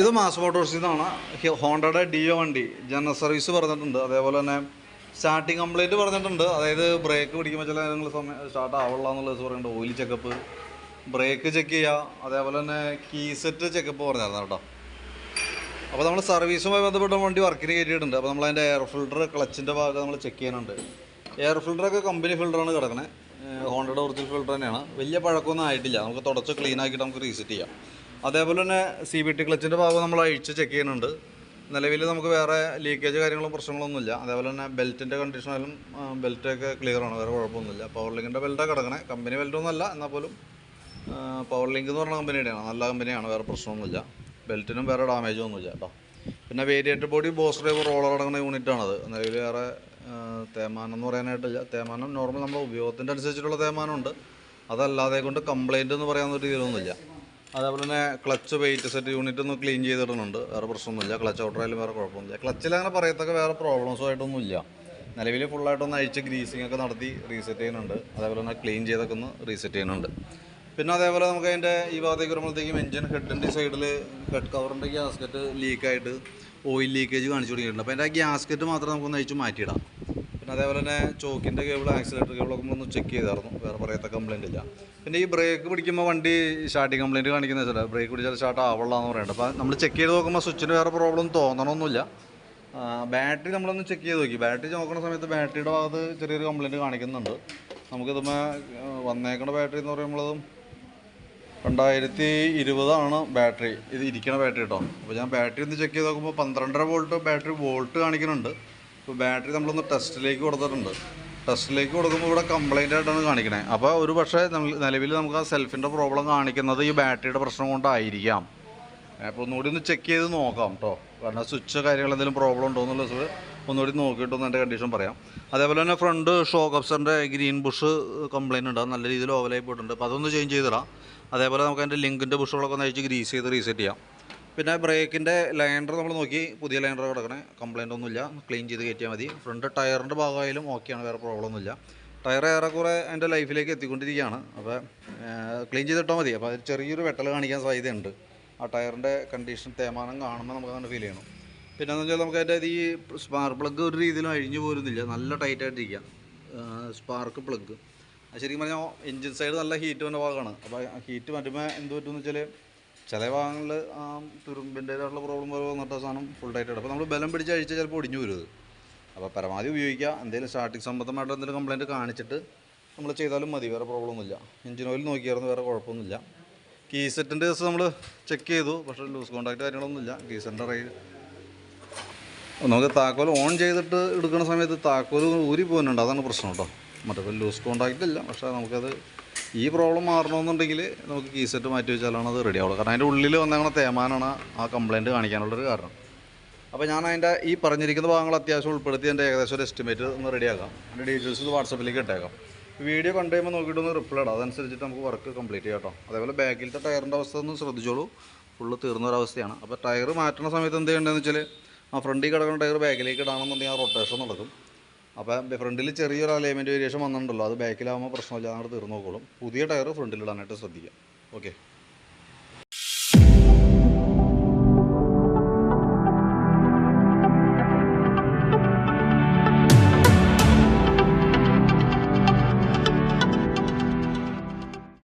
ഇത് മാസ് മോട്ടോഴ്സിൽ നിന്നാണ് ഹോണ്ടയുടെ ഡിയോ വണ്ടി ജനറൽ സർവീസ് പറഞ്ഞിട്ടുണ്ട്. അതേപോലെ തന്നെ സ്റ്റാർട്ടിങ് കംപ്ലൈന്റ് പറഞ്ഞിട്ടുണ്ട്. അതായത് ബ്രേക്ക് പിടിക്കുമ്പോൾ ചില കാര്യങ്ങൾ സമയം സ്റ്റാർട്ട് ആവുള്ള എന്നുള്ളത് പറയുന്നുണ്ട് ഓയിൽ ചെക്കപ്പ് ബ്രേക്ക് ചെക്ക് ചെയ്യുക അതേപോലെ തന്നെ കീ സെറ്റ് ചെക്കപ്പ് പറഞ്ഞായിരുന്നു കേട്ടോ. അപ്പോൾ നമ്മൾ സർവീസുമായി ബന്ധപ്പെട്ട വണ്ടി വർക്കിന് കയറ്റിയിട്ടുണ്ട്. അപ്പോൾ നമ്മൾ അതിന്റെ എയർ ഫിൽറ്റർ ക്ലച്ചിന്റെ ഭാഗം നമ്മൾ ചെക്ക് ചെയ്യാനുണ്ട്. എയർ ഫിൽറ്ററൊക്കെ കമ്പനി ഫിൽറ്ററാണ് കിടക്കണേ. ഹോണ്ടയുടെ ഒറിജിനൽ ഫിൽറ്റർ തന്നെയാണ്. വലിയ പഴക്കമൊന്നും ആയിട്ടില്ല. നമുക്ക് തുടച്ച് ക്ലീൻ ആക്കിയിട്ട് നമുക്ക് റീസെറ്റ് ചെയ്യാം. അതേപോലെ തന്നെ സി ബി ടി ക്ലച്ചിന്റെ ഭാഗം നമ്മൾ അഴിച്ച് ചെക്ക് ചെയ്യുന്നുണ്ട്. നിലവിൽ നമുക്ക് വേറെ ലീക്കേജ് കാര്യങ്ങളും പ്രശ്നങ്ങളൊന്നുമില്ല അതേപോലെ തന്നെ ബെൽറ്റിന്റെ കണ്ടീഷനായാലും ബെൽറ്റൊക്കെ ക്ലിയർ ആണ്. വേറെ കുഴപ്പമൊന്നുമില്ല. പവർ ലിങ്കിന്റെ ബെൽറ്റാണ് കിടക്കണേ. കമ്പനി ബെൽറ്റൊന്നും അല്ല. എന്നാൽ പോലും പവർ ലിങ്ക് എന്ന് പറഞ്ഞ കമ്പനിയുടെയാണ് നല്ല കമ്പനിയാണ് വേറെ പ്രശ്നമൊന്നുമില്ല. ബെൽറ്റിനും വേറെ ഡാമേജ് ഒന്നുമില്ല കേട്ടോ. പിന്നെ variator body boss drive roller അടങ്ങുന്ന യൂണിറ്റാണത് നിലവിൽ വേറെ തേമാനം എന്ന് പറയാനായിട്ടില്ല തേമാനം നോർമൽ നമ്മുടെ ഉപയോഗത്തിന്റെ അനുസരിച്ചിട്ടുള്ള തേമാനമുണ്ട്. അതല്ലാതെ കൊണ്ട് കംപ്ലൈന്റ് എന്ന് പറയാവുന്ന രീതിയിലൊന്നുമില്ല. അതേപോലെ തന്നെ ക്ലച്ച് വെയിറ്റ് സെറ്റ് യൂണിറ്റ് ഒന്ന് ക്ലീൻ ചെയ്തിടുന്നുണ്ട്. വേറെ പ്രശ്നമൊന്നുമില്ല. ക്ലച്ച് ഔട്ടറായാലും വേറെ കുഴപ്പമൊന്നുമില്ല. ക്ലച്ചിൽ അങ്ങനെ പറയത്തക്ക വേറെ പ്രോബ്ലംസും ആയിട്ടൊന്നുമില്ല. നിലവിൽ ഫുള്ളായിട്ടൊന്ന് അഴിച്ച് ഗ്രീസിംഗ് ഒക്കെ നടത്തി റീസെറ്റ് ചെയ്യുന്നുണ്ട്. അതേപോലെ തന്നെ ക്ലീൻ ചെയ്തൊക്കെ ഒന്ന് റീസെറ്റ് ചെയ്യുന്നുണ്ട്. പിന്നെ അതേപോലെ നമുക്ക് അതിന്റെ ഈ ഭാഗത്തേക്ക് വരുമ്പോഴത്തേക്കും എഞ്ചിൻ ഹെഡിന്റെ സൈഡിൽ ഹെഡ് കവറിന്റെ ഗ്യാസ്കറ്റ് ലീക്കായിട്ട് ഓയിൽ ലീക്കേജ് കാണിച്ചു തുടങ്ങിയിട്ടുണ്ട് അപ്പോൾ അതിന്റെ ആ ഗ്യാസ്കറ്റ് മാത്രം നമുക്കൊന്ന് അഴിച്ച് മാറ്റിയിടാം. പിന്നെ അതേപോലെ തന്നെ ചോക്കിന്റെ കേബിൾ ആക്സിലേറ്റർ കേബിളൊക്കെ ഒന്ന് ചെക്ക് ചെയ്തായിരുന്നു. വേറെ പറയാത്ത കംപ്ലയിന്റ് ഇല്ല. പിന്നെ ഈ ബ്രേക്ക് പിടിക്കുമ്പോൾ വണ്ടി സ്റ്റാർട്ടിങ് കംപ്ലയിന്റ് കാണിക്കുന്ന വെച്ചാൽ ബ്രേക്ക് പിടിച്ചാൽ സ്റ്റാർട്ട് ആവുള്ളതെന്ന് പറയുന്നത് അപ്പോൾ നമ്മൾ ചെക്ക് ചെയ്ത് നോക്കുമ്പോൾ സ്വിച്ചിന് വേറെ പ്രോബ്ലം തോന്നണമൊന്നുമില്ല ബാറ്ററി നമ്മളൊന്ന് ചെക്ക് ചെയ്ത് നോക്കി. ബാറ്ററി നോക്കുന്ന സമയത്ത് ബാറ്ററിയുടെ ഭാഗത്ത് ചെറിയൊരു കംപ്ലയിന്റ് കാണിക്കുന്നുണ്ട്. നമുക്കിതുമ്പോൾ വന്നേക്കണ ബാറ്ററി എന്ന് പറയുമ്പോൾ രണ്ടായിരത്തി ഇരുപതാണ് ബാറ്ററി. ഇത് ഇരിക്കണ ബാറ്ററി കേട്ടോ അപ്പോൾ ഞാൻ ബാറ്ററി ഒന്ന് ചെക്ക് ചെയ്ത് നോക്കുമ്പോൾ പന്ത്രണ്ടര വോൾട്ട് ബാറ്ററി വോൾട്ട് കാണിക്കുന്നുണ്ട്. അപ്പോൾ ബാറ്ററി നമ്മളൊന്ന് ടെസ്റ്റിലേക്ക് കൊടുത്തിട്ടുണ്ട്. ടെസ്റ്റിലേക്ക് കൊടുക്കുമ്പോൾ ഇവിടെ കംപ്ലൈന്റ് ആയിട്ടാണ് കാണിക്കണേ. അപ്പോൾ ഒരു പക്ഷേ നിലവിൽ നമുക്ക് ആ സെൽഫിന്റെ പ്രോബ്ലം കാണിക്കുന്നത് ഈ ബാറ്ററിയുടെ പ്രശ്നം കൊണ്ടായിരിക്കാം. അപ്പോൾ ഒന്നുകൂടി ഒന്ന് ചെക്ക് ചെയ്ത് നോക്കാം കേട്ടോ കാരണം സ്വിച്ച് കാര്യങ്ങൾ എന്തെങ്കിലും പ്രോബ്ലം ഉണ്ടോ എന്നുള്ളത് ഒന്നുകൂടി നോക്കിയിട്ട് ഒന്ന് എന്റെ കണ്ടീഷൻ പറയാം. അതേപോലെ തന്നെ ഫ്രണ്ട് ഷോക്ക് അപ്സറിന്റെ ഗ്രീൻ ബുഷ് കംപ്ലയിന്റ് ഉണ്ട്. നല്ല രീതിയിൽ ഓവലായി പോയിട്ടുണ്ട്. അപ്പോൾ അതൊന്ന് ചേഞ്ച് ചെയ്തിടാം. അതേപോലെ നമുക്ക് അതിന്റെ ലിങ്കിന്റെ ബുഷുകളൊക്കെ ഒന്ന് അഴിച്ച് ഗ്രീസ് ചെയ്ത് റീസെറ്റ് ചെയ്യാം. പിന്നെ ബ്രേക്കിന്റെ ലൈൻഡർ നമ്മൾ നോക്കി. പുതിയ ലൈൻഡർ കിടക്കണേ. കംപ്ലൈന്റ് ഒന്നുമില്ല. ക്ലീൻ ചെയ്ത് കയറ്റിയാൽ മതി. ഫ്രണ്ട് ടയറിന്റെ ഭാഗമായാലും ഓക്കെയാണ് വേറെ പ്രോബ്ലം ഒന്നുമില്ല. ടയർ ഏറെക്കുറെ എന്റെ ലൈഫിലേക്ക് എത്തിക്കൊണ്ടിരിക്കുകയാണ്. അപ്പോൾ ക്ലീൻ ചെയ്തിട്ടാൽ മതി. അപ്പോൾ ചെറിയൊരു വെട്ടൽ കാണിക്കാൻ സാധ്യതയുണ്ട്. ആ ടയറിന്റെ കണ്ടീഷൻ തേമാനം കാണുമ്പോൾ നമുക്ക് അങ്ങനെ ഫീൽ ചെയ്യണം. പിന്നെ വെച്ചാൽ നമുക്ക് അതിന്റെ ഈ സ്പാർക്ക് പ്ലഗ് ഒരു രീതിയിലും അഴിഞ്ഞു പോരുന്നില്ല. നല്ല ടൈറ്റായിട്ടിരിക്കുക സ്പാർക്ക് പ്ലഗ് ശരിക്കും പറഞ്ഞാൽ എൻജിൻ സൈഡ് നല്ല ഹീറ്റ് വന്ന ഭാഗമാണ് അപ്പോൾ ഹീറ്റ് വരുമ്പോൾ എന്ത് പറ്റുമെന്ന് വെച്ചാൽ ചില ഭാഗങ്ങളിൽ ആ തുരുമ്പിന്റേതായിട്ടുള്ള പ്രോബ്ലം പോലെ വന്നിട്ട് സാധനം ഫുൾ ടൈറ്റ് അപ്പോൾ നമ്മൾ ബലം പിടിച്ച് അഴിച്ചാൽ ചിലപ്പോൾ ഒടിഞ്ഞു വരും അപ്പോൾ പരമാവധി ഉപയോഗിക്കുക എന്തെങ്കിലും സ്റ്റാർട്ടിങ് സംബന്ധമായിട്ട് എന്തെങ്കിലും കംപ്ലയിന്റ് കാണിച്ചിട്ട് നമ്മൾ ചെയ്താലും മതി. വേറെ പ്രോബ്ലം ഒന്നുമില്ല എഞ്ചിൻ ഓയിൽ നോക്കിയായിരുന്നു വേറെ കുഴപ്പമൊന്നുമില്ല കീസെറ്റിന്റെ ദിവസം നമ്മൾ ചെക്ക് ചെയ്തു. പക്ഷേ ലൂസ് കോൺടാക്റ്റ് കാര്യങ്ങളൊന്നുമില്ല കീസെറ്റിന്റെ റൈ നമുക്ക് താക്കോൽ ഓൺ ചെയ്തിട്ട് എടുക്കുന്ന സമയത്ത് താക്കോൽ ഊരി പോകുന്നുണ്ട് അതാണ് പ്രശ്നം കേട്ടോ. മറ്റേ ലൂസ് കോണ്ടാക്റ്റ് ഇല്ല. പക്ഷേ നമുക്കത് ഈ പ്രോബ്ലം മാറണമെന്നുണ്ടെങ്കിൽ നമുക്ക് കീ സെറ്റ് മാറ്റി വെച്ചാലാണ് അത് റെഡി ആവുള്ളൂ. കാരണം അതിന്റെ ഉള്ളിൽ വന്നങ്ങനെ തേമാനാണ് ആ കംപ്ലയിന്റ് കാണിക്കാനുള്ളൊരു കാരണം. അപ്പോൾ ഞാൻ അതിന്റെ ഈ പറഞ്ഞിരിക്കുന്ന ഭാഗങ്ങൾ അത്യാവശ്യം ഉൾപ്പെടുത്തി എന്റെ ഏകദേശം ഒരു എസ്റ്റിമേറ്റ് ഒന്ന് റെഡിയാക്കാം അതിന്റെ ഡീറ്റെയിൽസ് വാട്സപ്പിലേക്ക് ഇട്ടേക്കാം. വീഡിയോ കണ്ടു കഴിയുമ്പോൾ നോക്കിയിട്ട് ഒന്ന് റിപ്ലൈ ഇടാം. അതനുസരിച്ചിട്ട് നമുക്ക് വർക്ക് കംപ്ലീറ്റ് ചെയ്യാം കേട്ടോ. അതേപോലെ ബാക്കിലത്തെ ടയറിന്റെ അവസ്ഥ ഒന്ന് ശ്രദ്ധിച്ചോളൂ. ഫുള്ള് തീർന്നൊരവസ്ഥയാണ്. അപ്പോൾ ടയർ മാറ്റുന്ന സമയത്ത് എന്ത് ചെയ്യേണ്ടതെന്ന് വെച്ചാൽ ആ ഫ്രണ്ടിൽ കിടക്കുന്ന ടയർ ബാക്കിലേക്ക് ഇടാണെന്നുണ്ടെങ്കിൽ ആ റൊട്ടേഷൻ നടക്കും. അപ്പോൾ ഫ്രണ്ടിൽ ചെറിയൊരു അലൈൻമെന്റ് വേരിയേഷൻ വന്നിട്ടുണ്ടല്ലോ. അത് ബാക്കിലാകുമ്പോൾ പ്രശ്നമില്ല. അങ്ങോട്ട് തീർന്നു നോക്കോളും പുതിയ ടയർ ഫ്രണ്ടിലിടാനായിട്ട് ശ്രദ്ധിക്കാം ഓക്കെ